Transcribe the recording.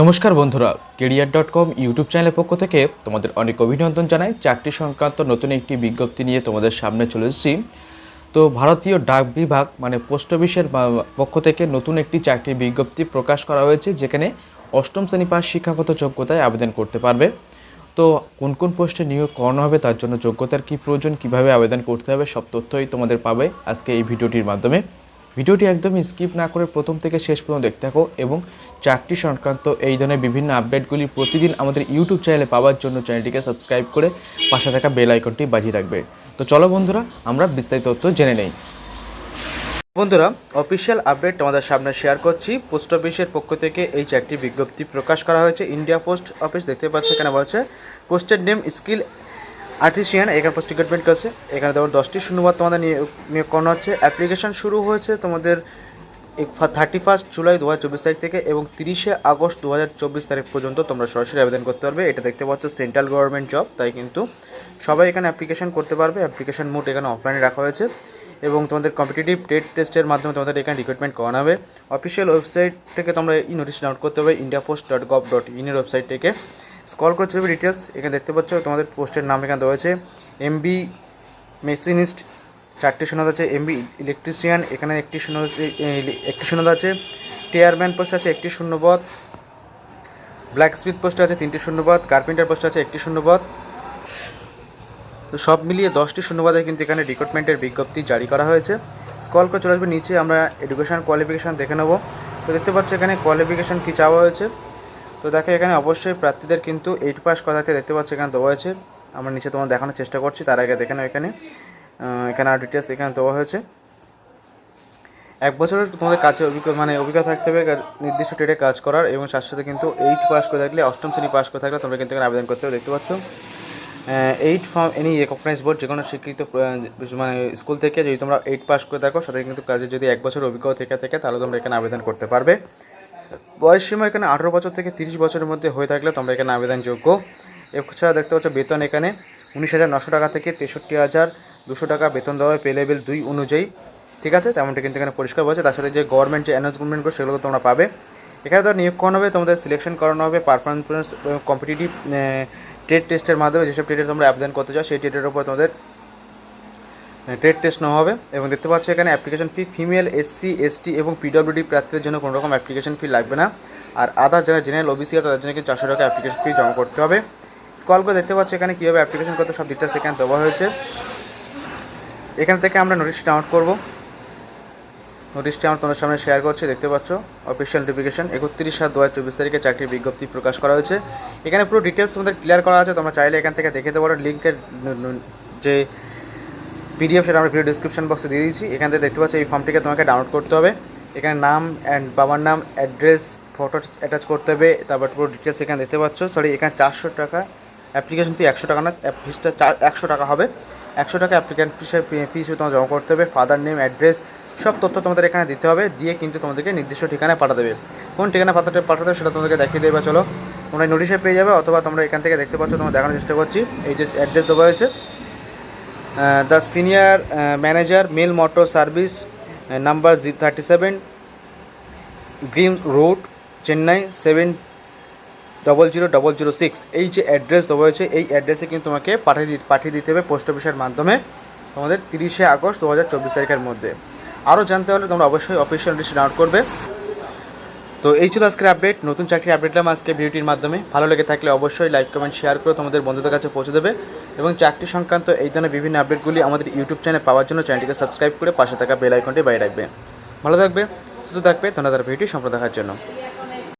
নমস্কার বন্ধুরা, career dot com YouTube চ্যানেলের পক্ষ থেকে তোমাদের অনেক অভিনন্দন জানাই। চাকরি সংক্রান্ত নতুন একটি বিজ্ঞপ্তি নিয়ে তোমাদের সামনে চলে এসেছি। তো ভারতীয় ডাক বিভাগ মানে পোস্ট অফিসের পক্ষ থেকে নতুন একটি চাকরির বিজ্ঞপ্তি প্রকাশ করা হয়েছে, যেখানে অষ্টম শ্রেণি পাস শিক্ষাগত যোগ্যতায় আবেদন করতে পারবে। তো কোন কোন পোস্টে নিয়োগ করানো হবে, তার জন্য যোগ্যতার কী প্রয়োজন, কীভাবে আবেদন করতে হবে, সব তথ্যই তোমাদের পাবে আজকে এই ভিডিওটির মাধ্যমে। ভিডিওটি একদমই স্কিপ না করে প্রথম থেকে শেষ পর্যন্ত দেখতে থাকো এবং চাকরি সংক্রান্ত এই ধরনের বিভিন্ন আপডেটগুলি প্রতিদিন আমাদের ইউটিউব চ্যানেলে পাওয়ার জন্য চ্যানেলটিকে সাবস্ক্রাইব করে পাশে থাকা বেল আইকনটি বাজিয়ে রাখবে। তো চলো বন্ধুরা, আমরা বিস্তারিত তথ্য জেনে নেই। বন্ধুরা অফিসিয়াল আপডেট তোমাদের সামনে শেয়ার করছি। পোস্ট অফিসের পক্ষ থেকে এই চাকরি বিজ্ঞপ্তি প্রকাশ করা হয়েছে। ইন্ডিয়া পোস্ট অফিস দেখতে পাচ্ছ, এখানে বলছে পোস্টের নেম স্কিল আর্টিসিয়ান এখানে পোস্ট রিক্রুটমেন্ট করছে। এখানে তোমার দশটি শূন্যবাদ তোমাদের নিয়োগ করানো হচ্ছে। অ্যাপ্লিকেশন শুরু হয়েছে তোমাদের থার্টি ফার্স্ট জুলাই দু হাজার চব্বিশ তারিখ থেকে এবং তিরিশে আগস্ট দু হাজার চব্বিশ তারিখ পর্যন্ত তোমরা সরাসরি আবেদন করতে পারবে। এটা দেখতে পাচ্ছ সেন্ট্রাল গভর্নমেন্ট জব তাই কিন্তু সবাই এখানে অ্যাপ্লিকেশন করতে পারবে। অ্যাপ্লিকেশন মোড এখানে অফলাইনে রাখা হয়েছে এবং তোমাদের কম্পিটিটিভ টেট টেস্টের মাধ্যমে তোমাদের এখানে রিক্রুটমেন্ট করানো হবে। অফিসিয়াল ওয়েবসাইট থেকে তোমরা এই নোটিশ ডাউনলোড করতে হবে India post dot gov dot ইনের ওয়েবসাইট থেকে। স্কল করে চলবে ডিটেলস এখানে দেখতে পাচ্ছ, তোমাদের পোস্টের নাম এখানে দেওয়া হয়েছে এমবি মেশিনিস্ট চারটি শূন্য আছে এমবি ইলেকট্রিশিয়ান এখানে একটি শূন্য একটি শূন্য আছে টিয়ারম্যান পোস্ট আছে, একটি শূন্যপদ ব্ল্যাক স্মিথ পোস্ট আছে, তিনটি শূন্যপদ কার্পেন্টার পোস্ট আছে, একটি শূন্যপদ। তো সব মিলিয়ে দশটি শূন্যপদে কিন্তু এখানে রিক্রুটমেন্টের বিজ্ঞপ্তি জারি করা হয়েছে। স্কল করে চলে আসবে, নিচে আমরা এডুকেশন কোয়ালিফিকেশান দেখে নেব। তো দেখতে পাচ্ছ এখানে কোয়ালিফিকেশান কী চাওয়া হয়েছে? তো দেখো, এখানে অবশ্যই প্রার্থীদের কিন্তু এইট পাস কথাতে দেখতে পাচ্ছ এখানে দেওয়া হয়েছে। আমরা নিচে তোমার দেখানোর চেষ্টা করছি, তার আগে দেখে এখানে। এখানে আর ডিটেলস এখানে দেওয়া হয়েছে। এক বছরের তোমাদের কাছে অভিজ্ঞতা মানে অভিজ্ঞতা থাকতে হবে নির্দিষ্ট ট্রেডে কাজ করার এবং তার সাথে কিন্তু এইট পাস করে থাকলে, অষ্টম শ্রেণি পাস করে থাকলে তোমরা কিন্তু এখানে আবেদন করতে দেখতে পাচ্ছ? Eight from any recognise board যে কোনো স্বীকৃত মানে স্কুল থেকে যদি তোমরা এইট পাস করে থাকো সেটা কিন্তু কাজে যদি এক বছর অভিজ্ঞতা থেকে থাকে, তাহলে তোমরা এখানে আবেদন করতে পারবে। বয়স সীমা এখানে আঠেরো বছর থেকে তিরিশ বছরের মধ্যে হয়ে থাকলে তোমরা এখানে আবেদনযোগ্য। এছাড়া দেখতে পাচ্ছ বেতন এখানে উনিশ হাজার নশো টাকা থেকে তেষট্টি হাজার দুশো টাকা বেতন দেওয়া হয়। পে লেভেল দুই অনুযায়ী। ঠিক আছে? তেমনটা কিন্তু এখানে পরিষ্কার বলছে। তার সাথে যে গভর্নমেন্ট যে অ্যানাউন্সমেন্টগুলো সেগুলো তোমরা পাবে। এখানে তো নিয়োগ করানো হবে, তোমাদের সিলেকশন করানো হবে পারফরমেন্স কম্পিটিটিভ ট্রেড টেস্টের মাধ্যমে যেসব ট্রেডে তোমরা আবেদন করতে চাও, সেই ট্রেডের উপর তোমাদের ট্রেড টেস্ট নেওয়া হবে এবং দেখতে পাচ্ছ এখানে application fee female SC ST এবং পিডব্লিউডি প্রার্থীদের জন্য কোনো রকম অ্যাপ্লিকেশন ফি লাগবে না। আর আদার যারা জেনারেল ওবিসি তাদের জন্য কিন্তু চারশো টাকা অ্যাপ্লিকেশন ফি জমা করতে হবে। স্কল করে দেখতে পাচ্ছ এখানে কীভাবে অ্যাপ্লিকেশন করতে সব ডিটেলস এখানে দেওয়া হয়েছে। এখান থেকে আমরা নোটিশ ডাউনলোড করব। নোটিশটি আমরা তোমাদের সামনে শেয়ার করছি, দেখতে পাচ্ছ? অফিসিয়াল নোটিফিকেশন একত্রিশ সাত দু হাজার চব্বিশ তারিখে চাকরির বিজ্ঞপ্তি প্রকাশ করা হয়েছে। এখানে পুরো ডিটেলস তোমাদের ক্লিয়ার করা আছে, তোমরা চাইলে এখান থেকে দেখে দেবো লিঙ্কের যে পিডিএফ সেটা আমরা ডিসক্রিপশন বক্সে দিয়ে দিয়েছি। এখান থেকে দেখতে পাচ্ছ এই ফর্মটিকে তোমাকে ডাউনলোড করতে হবে। এখানে নাম অ্যান্ড বাবার নাম অ্যাড্রেস ফটো অ্যাটাচ করতে হবে। তারপর পুরো ডিটেলস এখানে দেখতে পাচ্ছ। সরি এখানে চারশো টাকা অ্যাপ্লিকেশন ফি একশো টাকা না ফিসটা চার একশো টাকা হবে। একশো টাকা অ্যাপ্লিকেন্ট হিসেবে ফি হিসেবে তোমার জমা করতে হবে। ফাদার নেম অ্যাড্রেস সব তথ্য তোমাদের এখানে দিতে হবে। দিয়ে কিন্তু তোমাদেরকে নির্দিষ্ট ঠিকানায় পাঠা দেবে কোন ঠিকানা পাঠাতে পাঠাতে সেটা তোমাদেরকে দেখিয়ে দেবে। চলো, তোমরা নোটিশে পেয়ে যাবে অথবা তোমরা এখান থেকে দেখতে পাচ্ছ তোমরা দেখানোর চেষ্টা করছি। এই যে অ্যাড্রেস দেওয়া হয়েছে। The senior manager mail motor service number G thirty seven green road Chennai seven double zero double zero six এই যে অ্যাড্রেস দেওয়া হয়েছে, এই অ্যাড্রেসে কিন্তু তোমাকে পাঠিয়ে দিতে পাঠিয়ে দিতে হবে পোস্ট অফিসের মাধ্যমে তোমাদের তিরিশে আগস্ট দু চব্বিশ তারিখের মধ্যে। আরও জানতে হলে তোমরা অবশ্যই অফিসিয়াল লিস্ট ডাউনলোড করবে। তো এই ছিল আজকের আপডেট নতুন চাকরি আপডেট দিলাম আজকে ভিডিওটির মাধ্যমে। ভালো লেগে থাকলে অবশ্যই লাইক কমেন্ট শেয়ার করে তোমাদের বন্ধুদের কাছে পৌঁছে দেবে। এবং চাকরি সংক্রান্ত এই ধরনের বিভিন্ন আপডেটগুলি আমাদের ইউটিউব চ্যানেল পাওয়ার জন্য চ্যানেলটিকে সাবস্ক্রাইব করে পাশে থাকা বেল আইকনটি বাইরে রাখবে। ভালো থাকবে, সুস্থ থাকবে, ধন্যবাদ ভিডিওটি সম্প্রদায়ের জন্য।